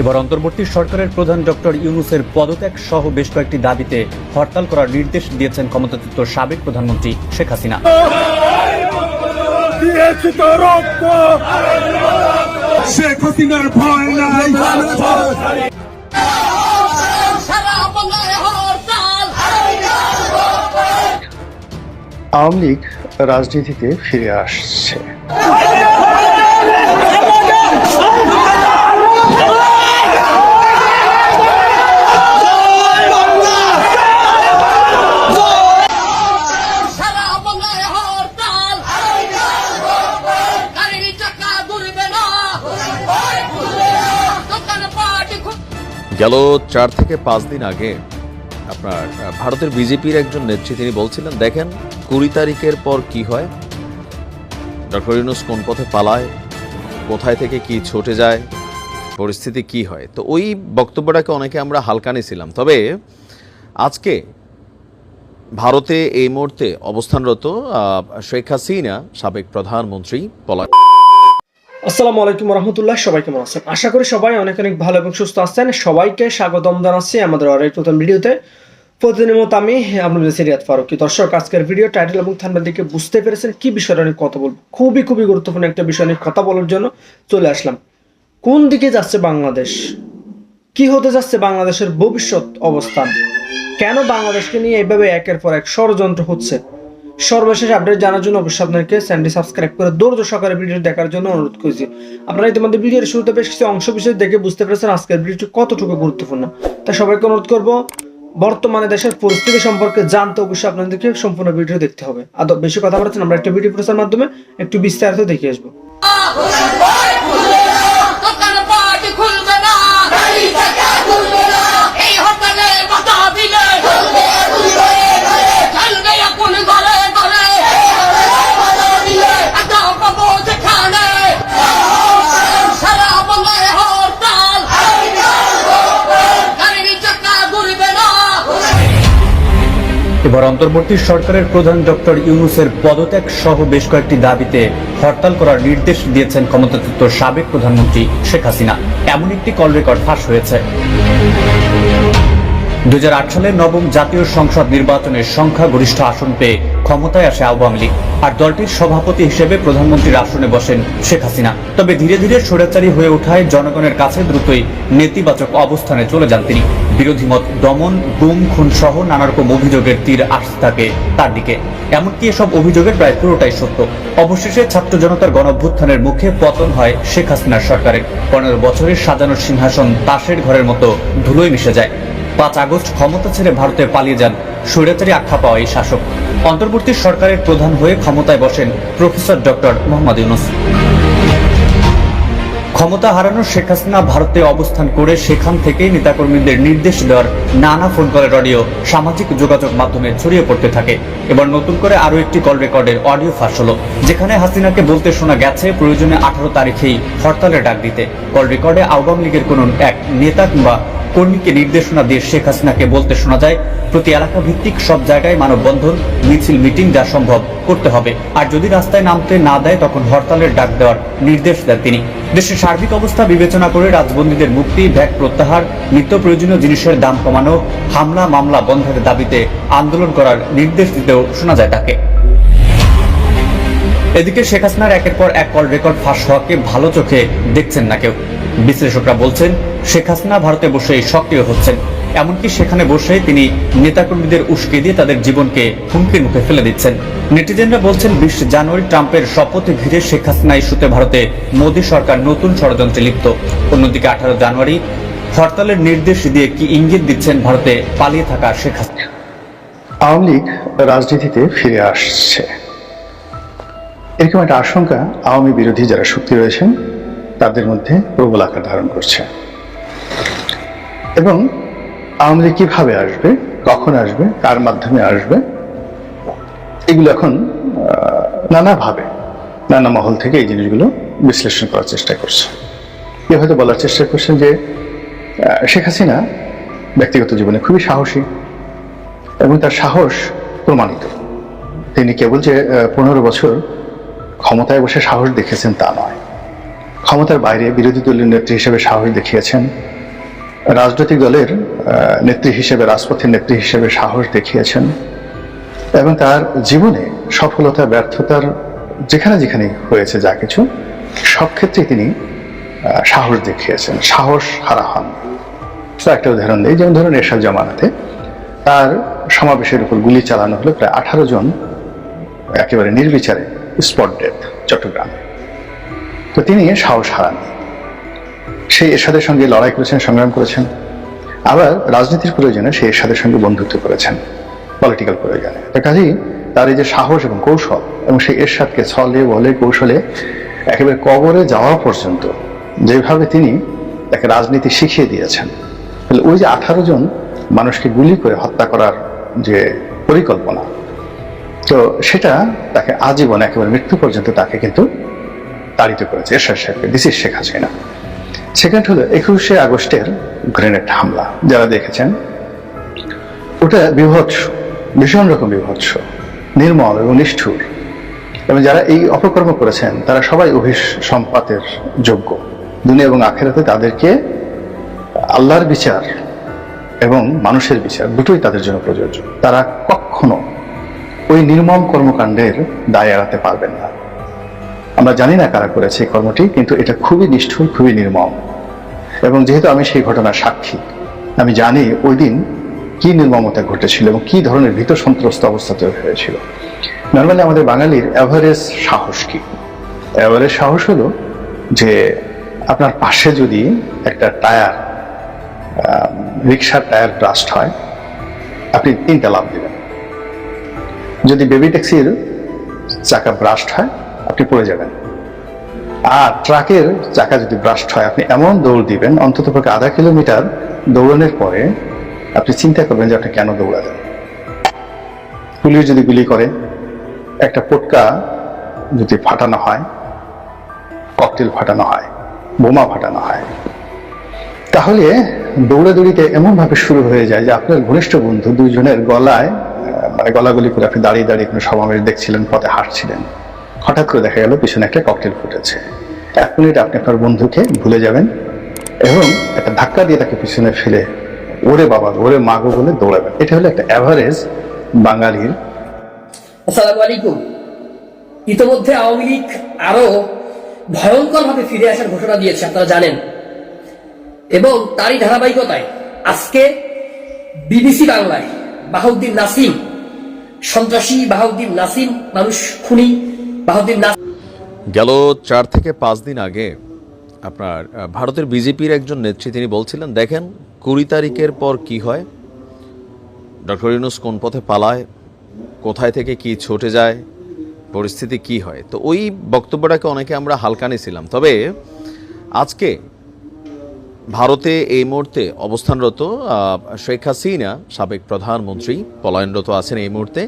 এবার অন্তর্বর্তী সরকারের প্রধান ডক্টর ইউনুসের পদত্যাগ সহ বেশ কয়েকটি দাবিতে হরতাল করার নির্দেশ দিয়েছেন ক্ষমতাচ্যুত সাবেক প্রধানমন্ত্রী শেখ হাসিনা। শেখ হাসিনার ভয় নাই। আওয়ামী লীগ রাজনীতিতে ফিরে আসছে। গেল চার থেকে পাঁচ দিন আগে আপনার ভারতের বিজেপির একজন নেত্রী তিনি বলছিলেন, দেখেন, কুড়ি তারিখের পর কি হয়? ডক্টর ইউনুস কোন পথে পালায়? কোথায় থেকে কি ছুটে যায়? পরিস্থিতি কি হয়? তো ওই বক্তব্যটাকে অনেকে আমরা হালকা নিয়েছিলাম তবে আজকে ভারতে এই মুহূর্তে অবস্থানরত শেখ হাসিনা, সাবেক প্রধানমন্ত্রী পলাশ আসসালামু আলাইকুম রহমতুল্লাহ, সবাই কেমন আছেন? আশা করি সবাই অনেক অনেক ভালো এবং সুস্থ আছেন। সবাইকে স্বাগতম জানাচ্ছি আমাদের আরেক নতুন ভিডিওতে। প্রতিদিনের মতো আমি আপনাদের সিরিয়াত ফারুকি। দর্শক, আজকের ভিডিও টাইটেল এবং থাম্বনেল দিকে বুঝতে পেরেছেন কি বিষয়টা নিয়ে কথা বলব। খুবই খুবই গুরুত্বপূর্ণ একটা বিষয় নিয়ে কথা বলার জন্য চলে আসলাম। কোন দিকে যাচ্ছে বাংলাদেশ? কি হতে যাচ্ছে বাংলাদেশের ভবিষ্যৎ অবস্থান? কেন বাংলাদেশকে নিয়ে এইভাবে একের পর এক ষড়যন্ত্র হচ্ছে? সর্বশেষ আপডেট জানার জন্য অবশ্যই আপনাকে চ্যানেলটি সাবস্ক্রাইব করে দৌড় সকালে ভিডিও দেখার জন্য অনুরোধ করছি। আপনারা ইতিমধ্যে ভিডিওর শুরুতে বেশ কিছু অংশ বিশেষ দেখে বুঝতে পেরেছেন আজকের ভিডিওটি কতটুকু গুরুত্বপূর্ণ। তাই সবাইকে অনুরোধ করব, বর্তমানে দেশের পরিস্থিতি সম্পর্কে জানতে অবশ্যই আপনাদেরকে সম্পূর্ণ ভিডিও দেখতে হবে। আর বেশি কথা বলছেন আমরা একটা ভিডিও প্রচার মাধ্যমে একটু বিস্তারিত দেখে আসব। খুলবে না এবার অন্তর্বর্তী সরকারের প্রধান ডক্টর ইউনুসের পদত্যাগ সহ বেশ কয়েকটি দাবিতে হরতাল করার নির্দেশ দিয়েছেন ক্ষমতাচ্যুত সাবেক প্রধানমন্ত্রী শেখ হাসিনা। এমন একটি কল রেকর্ড ফাঁস হয়েছে। দু সালের নবম জাতীয় সংসদ নির্বাচনের সংখ্যাগরিষ্ঠ আসন পেয়ে ক্ষমতায় আসে আওয়ামী লীগ। আর দলটির সভাপতি হিসেবে প্রধানমন্ত্রীর আসনে বসেন শেখ হাসিনা। তবে ধীরে ধীরে স্বৈরাচারী হয়ে ওঠায় জনগণের কাছে দ্রুতই নেতিবাচক অবস্থানে চলে যান তিনি। বিরোধী মত দমন, গুম, খুন সহ নানা রকম অভিযোগের তীর আসতে থাকে তার দিকে। এমনকি এসব অভিযোগের প্রায় পুরোটাই সত্য। অবশেষে ছাত্র জনতার গণভ্যুত্থানের মুখে পতন হয় শেখ হাসিনার সরকারের। পনেরো বছরের সাজানো সিংহাসন তাসের ঘরের মতো ধুলোয় মিশে যায়। পাঁচ আগস্ট ক্ষমতা ছেড়ে ভারতে পালিয়ে যান স্বৈরাচারী আখ্যা পাওয়া এই শাসক। অন্তর্বর্তী সরকারের প্রধান হয়ে ক্ষমতায় বসেন প্রফেসর ডক্টর মোহাম্মদ ইউনুস। ক্ষমতা হারানো শেখ হাসিনা ভারতে অবস্থান করে সেখান থেকেই নেতাকর্মীদের নির্দেশ দেওয়ার নানা ফোন কলের অডিও সামাজিক যোগাযোগ মাধ্যমে ছড়িয়ে পড়তে থাকে। এবার নতুন করে আরও একটি কল রেকর্ডের অডিও ফাঁস হলো, যেখানে হাসিনাকে বলতে শোনা গেছে প্রয়োজনে আঠারো তারিখেই হরতালের ডাক দিতে। কল রেকর্ডে আওয়ামী লীগের কোন এক নেতা কিংবা কর্মীকে নির্দেশনা দিয়ে শেখ হাসিনাকে বলতে শোনা যায়, প্রতি এলাকা ভিত্তিক সব জায়গায় মানববন্ধন, মিছিল, মিটিং যা সম্ভব করতে হবে। আর যদি রাস্তায় নামতে না দেয়, তখন হরতালের ডাক দেওয়ার নির্দেশ দেন তিনি। দেশের সার্বিক অবস্থা বিবেচনা করে রাজবন্দীদের মুক্তি, ভ্যাট প্রত্যাহার, নিত্য প্রয়োজনীয় জিনিসের দাম কমানো, হামলা, মামলা বন্ধের দাবিতে আন্দোলন করার নির্দেশ দিতেও শোনা যায় তাকে। এদিকে শেখ হাসিনার একের পর এক কল রেকর্ড ফাঁস হওয়াকে ভালো চোখে দেখছেন না কেউ। বিশ্লেষকরা বলছেন শেখ হাসিনা ভারতে বসে সক্রিয় হচ্ছেন। এমনকি সেখানে বসে তিনি নেতাকর্মীদের উস্কে দিয়ে তাদের জীবনকে হুমকির মুখে ফেলে দিচ্ছেন। নেটিজেনরা বলছেন, বিশ জানুয়ারি ট্রাম্পের শপথে ঘিরে শেখ হাসিনা ইস্যুতে ভারতে মোদী সরকার নতুন ষড়যন্ত্রে লিপ্ত। অন্যদিকে আঠারো জানুয়ারি হরতালের নির্দেশ দিয়ে কি ইঙ্গিত দিচ্ছেন ভারতে পালিয়ে থাকা শেখ হাসিনা? আওয়ামী লীগ রাজনীতিতে ফিরে আসছে। এরকম একটা আশঙ্কা আওয়ামী বিরোধী যারা শক্তি রয়েছেন, তাদের মধ্যে প্রবল আকার ধারণ করছে। এবং আওয়ামী লীগ কীভাবে আসবে, কখন আসবে, কার মাধ্যমে আসবে, এগুলো এখন নানাভাবে, নানা মহল থেকে এই জিনিসগুলো বিশ্লেষণ করার চেষ্টা করছে। কেউ হয়তো বলার চেষ্টা করছেন যে শেখ হাসিনা ব্যক্তিগত জীবনে খুবই সাহসী এবং তার সাহস প্রমাণিত। তিনি কেবল যে পনেরো বছর ক্ষমতায় বসে সাহস দেখেছেন তা নয়। ক্ষমতার বাইরে বিরোধী দলীয় নেত্রী হিসেবে সাহস দেখিয়েছেন। রাজনৈতিক দলের নেত্রী হিসেবে, রাজপথের নেত্রী হিসেবে সাহস দেখিয়েছেন এবং তার জীবনে সফলতা, ব্যর্থতার যেখানে যেখানে হয়েছে যা কিছু, সব ক্ষেত্রে তিনি সাহস দেখিয়েছেন, সাহস হারা হন। তো একটা উদাহরণ দিই, যেমন ধরুন এরশাদ জামানাতে তার সমাবেশের উপর গুলি চালানো হলো প্রায় আঠারো জন, একেবারে নির্বিচারে, স্পট ডেথ, চট্টগ্রামে। তো তিনি সাহস হারাননি। সেই এরশাদের সঙ্গে লড়াই করেছেন, সংগ্রাম করেছেন। আবার রাজনীতির প্রয়োজনে সেই এরশাদের সঙ্গে বন্ধুত্ব করেছেন পলিটিক্যাল প্রয়োজনে। কাজেই তার এই যে সাহস এবং কৌশল এবং সেই এরশাদকে ছলে, বলে, কৌশলে একেবারে কবরে যাওয়া পর্যন্ত যেভাবে তিনি তাকে রাজনীতি শিখিয়ে দিয়েছেন, তাহলে ওই যে আঠারো জন মানুষকে গুলি করে হত্যা করার যে পরিকল্পনা, তো সেটা তাকে আজীবন একেবারে মৃত্যু পর্যন্ত তাকে কিন্তু তাড়িত করেছে এরশাদ সাহেবকে। দিস শেখ হাসিনা। সেকেন্ড হলো একুশে আগস্টের গ্রেনেড হামলা, যারা দেখেছেন। ওটা বিভৎস, ভীষণ রকম বিভৎস, নির্মল এবং নিষ্ঠুর। এবং যারা এই অপকর্ম করেছেন, তারা সবাই অভিসম্পাতের যোগ্য। দুনিয়া এবং আখেরাতে তাদেরকে আল্লাহর বিচার এবং মানুষের বিচার দুটোই তাদের জন্য প্রযোজ্য। তারা কখনো ওই নির্মম কর্মকাণ্ডের দায় এড়াতে পারবেন না। আমরা জানি না কারা করেছে এই কর্মটি, কিন্তু এটা খুবই নিষ্ঠুর, খুবই নির্মম। এবং যেহেতু আমি সেই ঘটনার সাক্ষী, আমি জানি ওই দিন কি নির্মমতা ঘটেছিল এবং কি ধরনের ভীত সন্ত্রস্ত অবস্থা তৈরি হয়েছিল। নর্মালি আমাদের বাঙালির অ্যাভারেজ সাহস কি? অ্যাভারেজ সাহস হলো যে আপনার পাশে যদি একটা টায়ার রিক্সার টায়ার ব্রাস্ট হয়, আপনি তিনটা লাভ দেবেন। যদি বেবি ট্যাক্সির চাকা ব্রাস্ট হয়, আপনি পড়ে যাবেন। আর ট্রাকের চাকা যদি ব্রাস্ট হয়, আপনি এমন দৌড় দিবেন, অন্তত পক্ষে আধা কিলোমিটার দৌড়ানোর পরে আপনি চিন্তা করবেন যে আপনি কেন দৌড়ালেন। পুলিশ যদি গুলি করে, একটা পটকা যদি ফাটানো হয়, ককটেল ফাটানো হয়, বোমা ফাটানো হয়, তাহলে দৌড়াদৌড়িতে এমন ভাবে শুরু হয়ে যায় যে আপনার ঘনিষ্ঠ বন্ধু দুইজনের গলায় মানে গলাগলি করে আপনি দাঁড়িয়ে দাঁড়িয়ে কোনো সমাবেশ দেখছিলেন, পথে হাঁটছিলেন। হঠাৎ করে দেখা গেল পিছনে একটা ককটেল ফুটেছে। এক মিনিট আপনি আপনার বন্ধুকে ভুলে যাবেন এবং একটা ধাক্কা দিয়ে তাকে পিছনে ফেলে ওরে বাবা, ওরে মাগো বলে দৌড়াবেন। এটা হলো একটা অ্যাভারেজ বাঙালির আসসালামু আলাইকুম। ইতোমধ্যে আওয়ামী লীগ আরও ভয়ঙ্কর ভাবে ফিরে আসার ঘোষণা দিয়েছে, আপনারা জানেন। এবং তারই ধারাবাহিকতায় আজকে বিবিসি বাংলায় বাহাউদ্দিন নাসিম, সন্ত্রাসী বাহাউদ্দিন নাসিম, মানুষ খুনি গেল চার থেকে পাঁচ দিন আগে আপনার ভারতের বিজেপির একজন নেত্রী, তিনি বলছিলেন, দেখেন, কুড়ি তারিখের পর কি হয়? ডক্টর ইউনুস কোন পথে পালায়? কোথায় থেকে কি ছুটে যায়? পরিস্থিতি কি হয়? তো ওই বক্তব্যটাকে অনেকে আমরা হালকা নিয়েছিলাম তবে আজকে ভারতে এই মুহূর্তে অবস্থানরত শেখ হাসিনা, সাবেক প্রধানমন্ত্রী, পলায়নরত আছেন এই মুহূর্তে।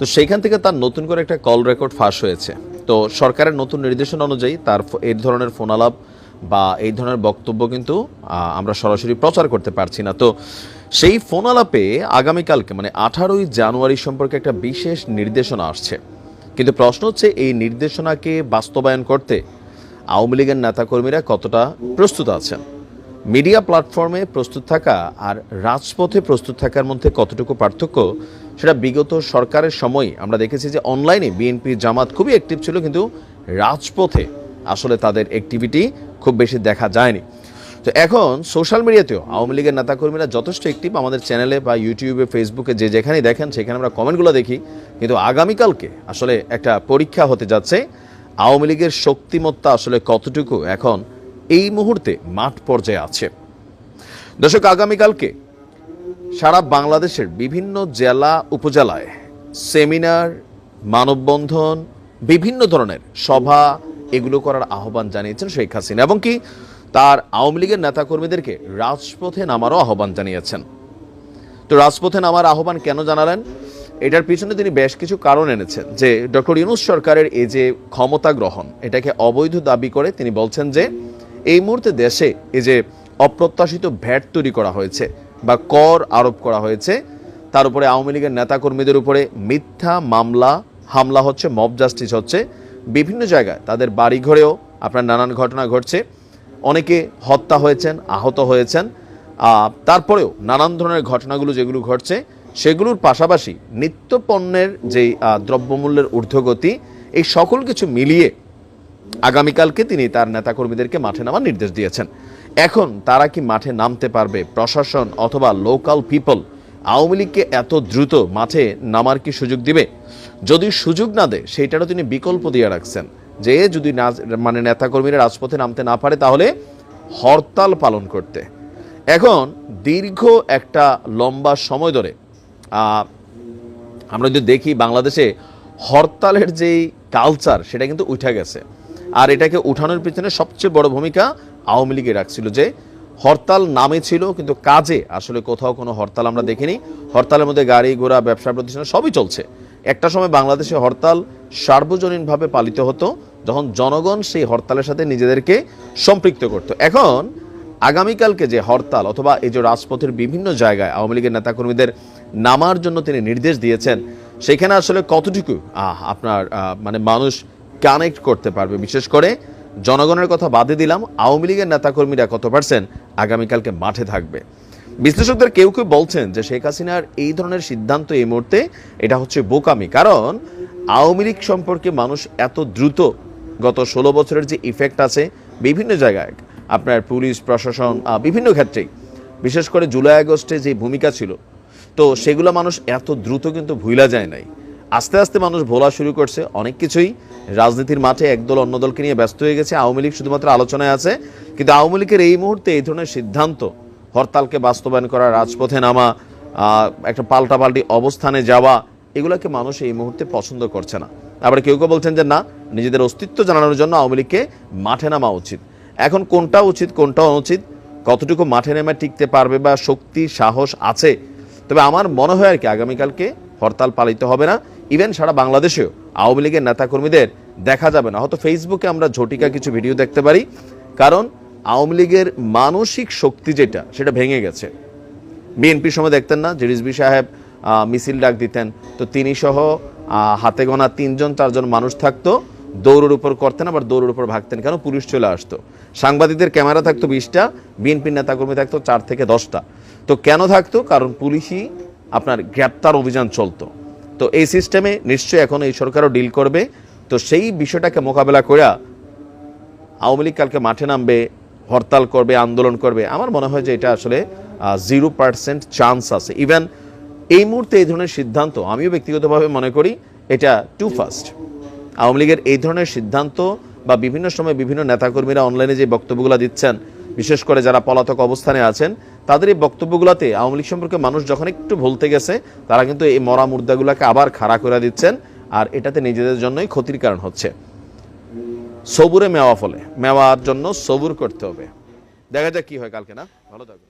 তো সেইখান থেকে তার নতুন করে একটা কল রেকর্ড ফাঁস হয়েছে। তো সরকারের নতুন নির্দেশনা অনুযায়ী তার এই ধরনের ফোনালাপ বা এই ধরনের বক্তব্য কিন্তু আমরা সরাসরি প্রচার করতে পারছি না। তো সেই ফোনালাপে আগামীকালকে মানে আঠারোই জানুয়ারি সম্পর্কে একটা বিশেষ নির্দেশনা আসছে। কিন্তু প্রশ্ন হচ্ছে, এই নির্দেশনাকে বাস্তবায়ন করতে আওয়ামী লীগের নেতাকর্মীরা কতটা প্রস্তুত আছেন? মিডিয়া প্ল্যাটফর্মে প্রস্তুত থাকা আর রাজপথে প্রস্তুত থাকার মধ্যে কতটুকু পার্থক্য সেটা বিগত সরকারের সময় আমরা দেখেছি যে অনলাইনে বিএনপি জামাত খুবই অ্যাক্টিভ ছিল, কিন্তু রাজপথে আসলে তাদের অ্যাক্টিভিটি খুব বেশি দেখা যায়নি। তো এখন সোশ্যাল মিডিয়াতেও আওয়ামী লীগের নেতাকর্মীরা যথেষ্ট অ্যাক্টিভ আমাদের চ্যানেলে বা ইউটিউবে ফেসবুকে যে যেখানেই দেখেন, সেখানে আমরা কমেন্টগুলো দেখি। কিন্তু আগামীকালকে আসলে একটা পরীক্ষা হতে যাচ্ছে, আওয়ামী লীগের শক্তিমত্তা আসলে কতটুকু এখন এই মুহূর্তে মাঠ পর্যায়ে আছে। দর্শক, আগামীকালকে সারা বাংলাদেশের বিভিন্ন জেলা, উপজেলায় সেমিনার, মানববন্ধন, বিভিন্ন ধরনের সভা এগুলো করার আহ্বান জানিয়েছেন শেখ হাসিনা এবং কি তার আওয়ামী লীগের নেতাকর্মীদেরকে রাজপথে নামারও আহ্বান জানিয়েছেন। তো রাজপথে নামার আহ্বান কেন জানালেন? এটার পিছনে তিনি বেশ কিছু কারণ এনেছেন যে ডক্টর ইউনুস সরকারের এই যে ক্ষমতা গ্রহণ, এটাকে অবৈধ দাবি করে তিনি বলছেন যে এই মুহূর্তে দেশে এই যে অপ্রত্যাশিত ভ্যাট তৈরি করা হয়েছে বা কর আরোপ করা হয়েছে। তার উপরে আওয়ামী লীগের নেতাকর্মীদের উপরে মিথ্যা মামলা, হামলা হচ্ছে মব জাস্টিস হচ্ছে। বিভিন্ন জায়গায় তাদের বাড়িঘরেও আপনার নানান ঘটনা ঘটছে। অনেকে হত্যা হয়েছেন, আহত হয়েছেন। তারপরেও নানান ধরনের ঘটনাগুলো যেগুলো ঘটছে, সেগুলোর পাশাপাশি নিত্য পণ্যের যেই দ্রব্যমূল্যের ঊর্ধ্বগতি, এই সকল কিছু মিলিয়ে আগামীকালকে তিনি তার নেতাকর্মীদেরকে মাঠে নামার নির্দেশ দিয়েছেন। এখন তারা কি মাঠে নামতে পারবে? প্রশাসন অথবা লোকাল পিপল আওয়ামী লীগকে এত দ্রুত মাঠে নামার কি সুযোগ দিবে? যদি সুযোগ না দেয়, সেইটারও তিনি বিকল্প দিয়ে রাখছেন। যে যদি না মানে নেতাকর্মীরা রাজপথে নামতে না পারে, তাহলে হরতাল পালন করতে। এখন দীর্ঘ একটা লম্বা সময় ধরে আমরা যদি দেখি বাংলাদেশে হরতালের যেই কালচার সেটা কিন্তু উঠে গেছে। আর এটাকে উঠানোর পিছনে সবচেয়ে বড় ভূমিকা আওয়ামী লীগের রাখছিল যে হরতাল নামে ছিল, কিন্তু কাজে আসলে কোথাও কোনো হরতাল আমরা দেখিনি। হরতালের মধ্যে গাড়ি ঘোড়া, ব্যবসা প্রতিষ্ঠান সবই চলছে। একটা সময় বাংলাদেশে হরতাল সার্বজনীনভাবে পালিত হতো, যখন জনগণ সেই হরতালের সাথে নিজেদেরকে সম্পৃক্ত করত। এখন আগামীকালকে যে হরতাল অথবা এই যে রাজপথের বিভিন্ন জায়গায় আওয়ামী লীগের নেতাকর্মীদের নামার জন্য তিনি নির্দেশ দিয়েছেন, সেখানে আসলে কতটুকু আপনার মানে মানুষ কানেক্ট করতে পারবে, বিশেষ করে জনগণের কথা বাদে দিলাম, আওয়ামী লীগের নেতাকর্মীরা কত পার্সেন্ট আগামীকালকে মাঠে থাকবে। বিশ্লেষকদের কেউ কেউ বলছেন যে শেখ হাসিনার এই ধরনের সিদ্ধান্ত এই মুহূর্তে এটা হচ্ছে বোকামি, কারণ আওয়ামী লীগ সম্পর্কে মানুষ এত দ্রুত গত ষোলো বছরের যে ইফেক্ট আছে বিভিন্ন জায়গায়, আপনার পুলিশ, প্রশাসন বিভিন্ন ক্ষেত্রেই, বিশেষ করে জুলাই আগস্টে যে ভূমিকা ছিল, তো সেগুলো মানুষ এত দ্রুত কিন্তু ভুলা যায় নাই। আস্তে আস্তে মানুষ ভোলা শুরু করছে অনেক কিছুই রাজনীতির মাঠে একদল অন্য দলকে নিয়ে ব্যস্ত হয়ে গেছে। আওয়ামী লীগ শুধুমাত্র আলোচনায় আছে। কিন্তু আওয়ামী লীগের এই মুহূর্তে এই ধরনের সিদ্ধান্ত, হরতালকে বাস্তবায়ন করা, রাজপথে নামা একটা পাল্টাপাল্টি অবস্থানে যাওয়া, এগুলোকে মানুষ এই মুহূর্তে পছন্দ করছে না। আবার কেউ কেউ বলছেন যে, না, নিজেদের অস্তিত্ব জানানোর জন্য আওয়ামী লীগকে মাঠে নামা উচিত। এখন কোনটা উচিত, কোনটা অনুচিত, কতটুকু মাঠে নেমে টিকতে পারবে বা শক্তি, সাহস আছে? তবে আমার মনে হয় আর কি, আগামীকালকে হরতাল পালিত হবে না। ইভেন সারা বাংলাদেশেও আওয়ামী লীগের নেতাকর্মীদের দেখা যাবে না। হয়তো ফেসবুকে আমরা ঝটিকা কিছু ভিডিও দেখতে পারি। কারণ আওয়ামী লীগের মানসিক শক্তি যেটা, সেটা ভেঙে গেছে। বিএনপির সময় দেখতেন না যে রিজবি সাহেব মিছিল ডাক দিতেন। তো তিনি সহ হাতে গোনা তিনজন, চারজন মানুষ থাকতো। দৌড়ের উপর করতেন, আবার দৌড়ের উপর ভাগতেন কেন? পুলিশ চলে আসতো। সাংবাদিকদের ক্যামেরা থাকতো বিশটা বিএনপির নেতাকর্মী থাকতো চার থেকে দশটা। তো কেন থাকতো? কারণ পুলিশই আপনার গ্রেপ্তার অভিযান চলতো। তো এই সিস্টেমে নিশ্চয়ই এখন এই সরকারও ডিল করবে। তো সেই বিষয়টাকে মোকাবেলা করে আওয়ামী লীগ কালকে মাঠে নামবে, হরতাল করবে, আন্দোলন করবে। আমার মনে হয় যে এটা আসলে জিরো পার্সেন্ট চান্স আছে। ইভেন এই মুহূর্তে এই ধরনের সিদ্ধান্ত, আমিও ব্যক্তিগতভাবে মনে করি, এটা টু ফাস্ট আওয়ামী লীগের এই ধরনের সিদ্ধান্ত বা বিভিন্ন সময় বিভিন্ন নেতাকর্মীরা অনলাইনে যে বক্তব্যগুলো দিচ্ছেন, বিশেষ করে যারা পলাতক অবস্থানে আছেন, তাদের এই বক্তব্যগুলোতে আওয়ামী লীগ সম্পর্কে মানুষ যখন একটু ভুলতে গেছে, তারা কিন্তু এই মরা মুর্দাগুলোকে আবার খাড়া করে দিচ্ছেন। আর এটাতে নিজেদের জন্যই ক্ষতির কারণ হচ্ছে। সবুরে মেওয়া ফলে, মেওয়ার জন্য সবুর করতে হবে। দেখা যাক কি হয় কালকে, না? ভালো থাকবে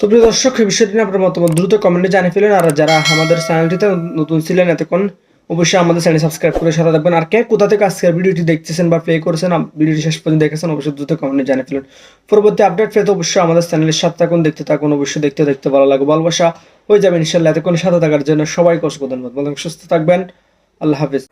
তো প্রিয় দর্শক, এই বিষয়টি নিয়ে আপনার মতামত দ্রুত কমেন্টে জানিয়ে ফেলেন, আর যারা আমাদের চ্যানেলটিতে নতুন ছিলেন এতক্ষণ, অবশ্যই আমাদের চ্যানেল সাবস্ক্রাইব করে সাথে থাকবেন। আর কে কোথা থেকে আজকের ভিডিওটি দেখতেছেন বা প্লে করেছেন ভিডিওটি শেষ পর্যন্ত দেখেছেন, অবশ্যই দ্রুত কমেন্টে জানিয়ে ফেলুন। পরবর্তী আপডেট পেতে অবশ্যই আমাদের চ্যানেলের সাথে থাকুন, দেখতে থাকুন, অবশ্যই দেখতে দেখতে ভালো লাগে ভালোবাসা হয়ে যাবে ইনশাল্লাহ এতক্ষণ সাথে থাকার জন্য অসংখ্য ধন্যবাদ। ভালো সুস্থ থাকবেন। الله حافظ.